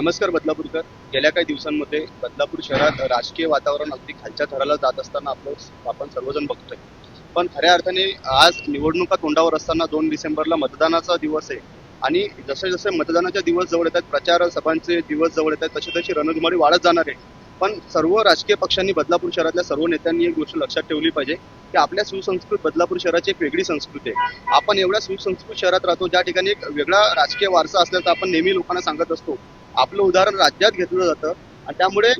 नमस्कार बदलापूरकर. गेल्या काही दिवसांमध्ये बदलापूर शहरात राजकीय वातावरण अगदी खालच्या थराला जात असताना आपलं आपण सर्वजण बघतोय. पण खऱ्या अर्थाने आज निवडणुका तोंडावर असताना दोन डिसेंबरला मतदानाचा दिवस आहे आणि जसे जसे मतदानाचे दिवस जवळ येतात प्रचार सभांचे दिवस जवळ येतात तशी तशी रणधुमारी वाढत जाणार आहे. पण सर्व राजकीय पक्षांनी बदलापूर शहरातल्या सर्व नेत्यांनी एक गोष्ट लक्षात ठेवली पाहिजे की आपल्या सुसंस्कृत बदलापूर शहराची एक वेगळी संस्कृती आहे. आपण एवढ्या सुसंस्कृत शहरात राहतो ज्या ठिकाणी एक वेगळा राजकीय वारसा असल्याचं आपण नेहमी लोकांना सांगत असतो. आपलं उदाहरण राज्यात घेतलं जातं. आणि त्यामुळे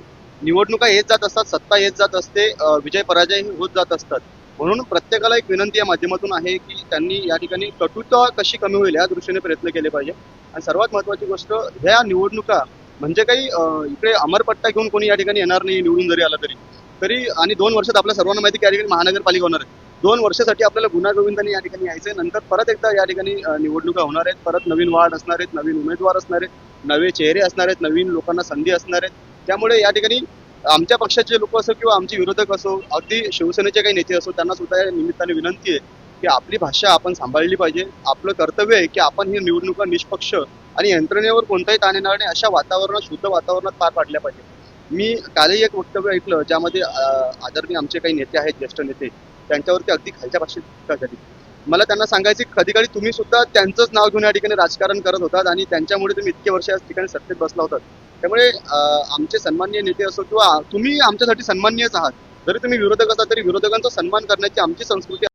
निवडणुका येत जात असतात सत्ता येत जात असते विजय पराजय होत जात असतात. म्हणून प्रत्येकाला एक विनंती या माध्यमातून आहे की त्यांनी या ठिकाणी कटुता कशी कमी होईल या दृष्टीने प्रयत्न केले पाहिजे. आणि सर्वात महत्वाची गोष्ट ह्या निवडणुका म्हणजे काही इकडे अमरपट्टा घेऊन कोणी या ठिकाणी येणार नाही निवडून जरी आला तरी. तरी आणि दोन वर्षात आपल्या सर्वांना माहिती की या ठिकाणी महानगरपालिका होणार आहे. दोन वर्षासाठी आपल्याला गुन्हा गोविंदांनी या ठिकाणी यायचंय. नंतर परत एकदा या ठिकाणी निवडणुका होणार आहेत. परत नवीन वाढ असणार आहेत नवीन उमेदवार असणार आहेत. नवे चेहरे असणार आहेत नवीन लोकांना संधी असणार आहेत. त्यामुळे या ठिकाणी आमच्या पक्षाचे लोक असो किंवा आमचे विरोधक असो अगदी शिवसेनेचे काही नेते असो त्यांना सुद्धा या निमित्ताने विनंती आहे की आपली भाषा आपण सांभाळली पाहिजे. आपलं कर्तव्य आहे की आपण ही निवडणुका निष्पक्ष आणि यंत्रणेवर कोणताही ताण येणार नाही अशा वातावरणात शुद्ध वातावरणात पार पाडल्या पाहिजे. मी कालही एक वक्तव्य ऐकलं ज्यामध्ये आदरणीय आमचे काही नेते आहेत ज्येष्ठ नेते त्यांच्यावरती अगदी खालच्या भाषेत टीका झाली. मला त्यांना सांगायचे कधी कधी तुम्ही सुद्धा त्यांचंच नाव घेऊन या ठिकाणी राजकारण करत होतात आणि त्यांच्यामुळे तुम्ही इतके वर्ष या ठिकाणी सत्तेत बसला होतात. त्यामुळे आमचे सन्माननीय नेते असो किंवा तुम्ही आमच्यासाठी सन्माननीयच आहात जरी तुम्ही विरोधक असाल तरी विरोधकांचा सन्मान करण्याची आमची संस्कृती